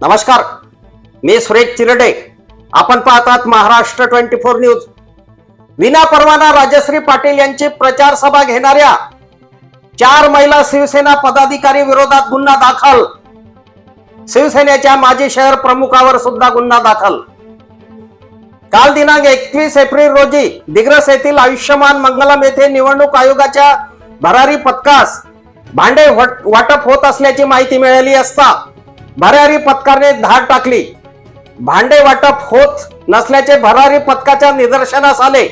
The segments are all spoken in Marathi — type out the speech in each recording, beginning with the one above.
नमस्कार मी सुरेश चिरडे. आपण पाहतात महाराष्ट्र ट्वेंटी फोर न्यूज. विना परवाना राजश्री पाटील यांची प्रचार सभा घेणाऱ्या चार महिला शिवसेना पदाधिकारी विरोधात गुन्हा दाखल. शिवसेनेच्या माजी शहर प्रमुखावर सुद्धा गुन्हा दाखल. काल दिनांक एकवीस एप्रिल रोजी दिग्रस येथील आयुष्यमान मंगलम येथे निवडणूक आयोगाच्या भरारी पथकास भांडे वाटप होत असल्याची माहिती मिळाली असता भरारी पथकाने धाड टाकली. भांडे वाटप होत नसल्याचे भरारी पथकाच्या निदर्शनास आले.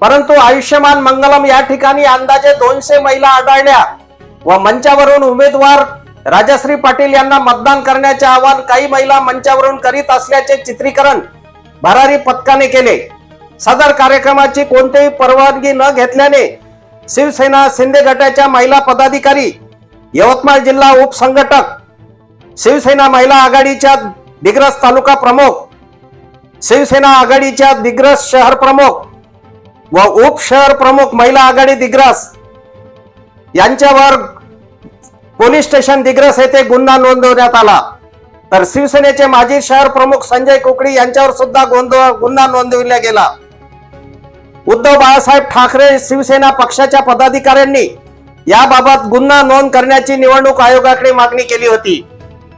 परंतु आयुष्यमान मंगलम या ठिकाणी अंदाजे दोनशे महिला आढळल्या व मंचावरून उमेदवार राजश्री पाटील यांना मतदान करण्याचे आवाहन काही महिला मंचावरून करीत असल्याचे चित्रीकरण भरारी पथकाने केले. सदर कार्यक्रमाची कोणतीही परवानगी न घेतल्याने शिवसेना शिंदे गटाच्या महिला पदाधिकारी यवतमाळ जिल्हा उपसंघटक शिवसेना महिला आघाडीच्या दिग्रस तालुका प्रमुख शिवसेना आघाडीच्या दिग्रस शहर प्रमुख व उप शहर प्रमुख महिला आघाडी दिग्रस यांच्यावर पोलीस स्टेशन दिग्रस येथे गुन्हा नोंदवण्यात आला. तर शिवसेनेचे माजी शहर प्रमुख संजय कुकडी यांच्यावर सुद्धा गोंधळ गुन्हा नोंदविला गेला. उद्धव बाळासाहेब ठाकरे शिवसेना पक्षाच्या पदाधिकाऱ्यांनी याबाबत गुन्हा नोंद करण्याची निवडणूक आयोगाकडे मागणी केली होती.